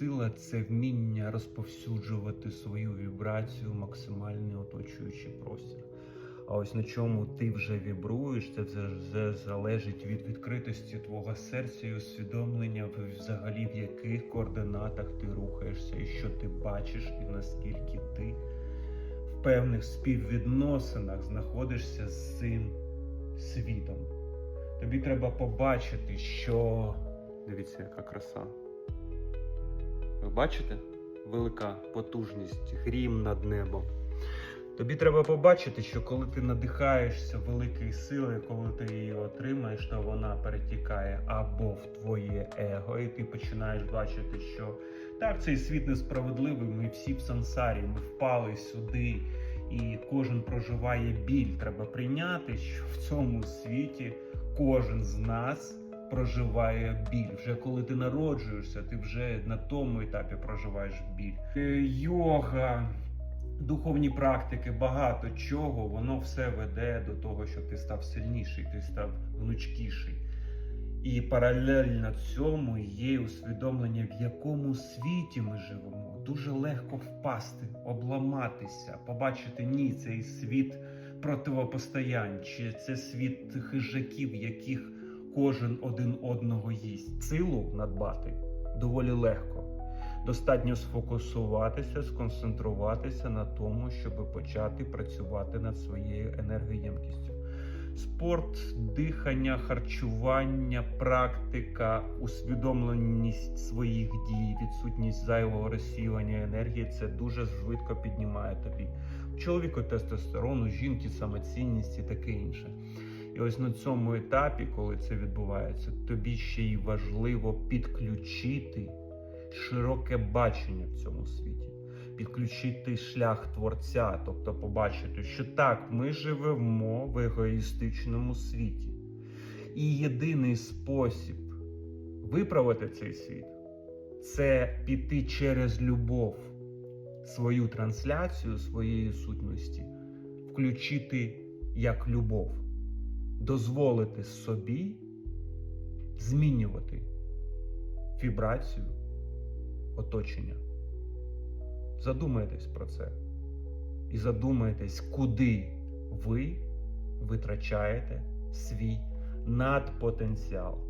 сила це вміння розповсюджувати свою вібрацію в максимальний оточуючий простір. А ось на чому ти вже вібруєш, це вже залежить від відкритості твого серця і усвідомлення взагалі в яких координатах ти рухаєшся, і що ти бачиш, і наскільки ти в певних співвідносинах знаходишся з цим світом. Тобі треба побачити, що. Дивіться, яка краса. Бачите? Велика потужність, грім над небом. Тобі треба побачити, що коли ти надихаєшся великою силою, коли ти її отримаєш, то вона перетікає або в твоє его, і ти починаєш бачити, що так, цей світ несправедливий, ми всі в сансарі, ми впали сюди, і кожен проживає біль. Треба прийняти, що в цьому світі кожен з нас проживає біль. Вже коли ти народжуєшся, ти вже на тому етапі проживаєш біль. Е, Йога, духовні практики, багато чого, воно все веде до того, що ти став сильніший, ти став гнучкіший. І паралельно цьому є усвідомлення, в якому світі ми живемо. Дуже легко впасти, обламатися, побачити ні, цей світ противопостоянь, чи це світ хижаків, яких кожен один одного їсть. Силу надбати доволі легко. Достатньо сфокусуватися, сконцентруватися на тому, щоб почати працювати над своєю енергоємкістю. Спорт, дихання, харчування, практика, усвідомленість своїх дій, відсутність зайвого розсіювання енергії це дуже швидко піднімає тобі. Чоловіку тестостерону, жінки, самоцінність і таке інше. І ось на цьому етапі, коли це відбувається, тобі ще й важливо підключити широке бачення в цьому світі, підключити шлях творця, тобто побачити, що так, ми живемо в егоїстичному світі. І єдиний спосіб виправити цей світ це піти через любов свою трансляцію своєї сутності, включити як любов, дозволити собі змінювати вібрацію оточення. Задумайтесь про це. І задумайтесь, куди ви витрачаєте свій надпотенціал.